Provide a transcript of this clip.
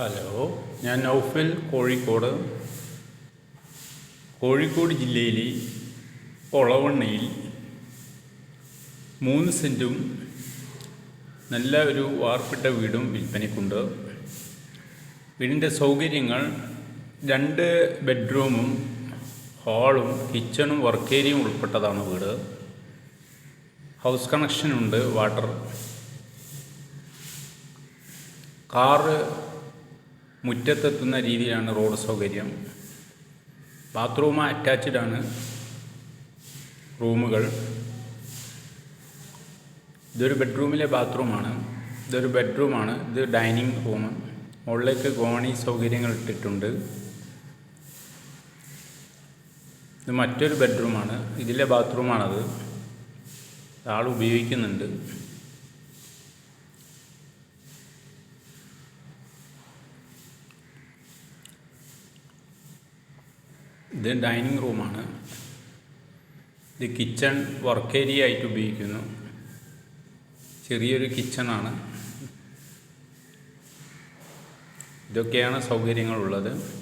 Hello ഞാൻ നൗഫൽ കോഴിക്കോട്. കോഴിക്കോട് ജില്ലയിൽ ഒളവണ്ണയിൽ മൂന്ന് സെന്റും നല്ല ഒരു വാർപ്പിട്ട വീടും വിൽപ്പനയ്ക്കുണ്ട്. വീടിന്റെ സൗകര്യങ്ങൾ രണ്ട് ബെഡ്റൂമും ഹാളും കിച്ചണും വർക്ക് ഏരിയയും ഉൾപ്പെട്ടതാണ് വീട്. ഹൗസ് കണക്ഷനുണ്ട് വാട്ടർ. കാറ് മുറ്റത്തെത്തുന്ന രീതിയിലാണ് റോഡ് സൗകര്യം. ബാത്റൂം അറ്റാച്ച്ഡ് ആണ് റൂമുകൾ. ഇതൊരു ബെഡ്റൂമിലെ ബാത്റൂമാണ്. ഇതൊരു ബെഡ്റൂമാണ്. ഇത് ഡൈനിങ് റൂം. മുകളിലേക്ക് ഗോണി സൗകര്യങ്ങൾ ഇട്ടിട്ടുണ്ട്. ഇത് മറ്റൊരു ബെഡ്റൂമാണ്. ഇതിലെ ബാത്റൂമാണത്. ആൾ ഉപയോഗിക്കുന്നുണ്ട്. ഇത് ഡൈനിങ് റൂമാണ്. ഇത് കിച്ചൺ വർക്ക് ഏരിയ ആയിട്ട് ഉപയോഗിക്കുന്നു. ചെറിയൊരു കിച്ചണാണ്. ഇതൊക്കെയാണ് സൗകര്യങ്ങളുള്ളത്.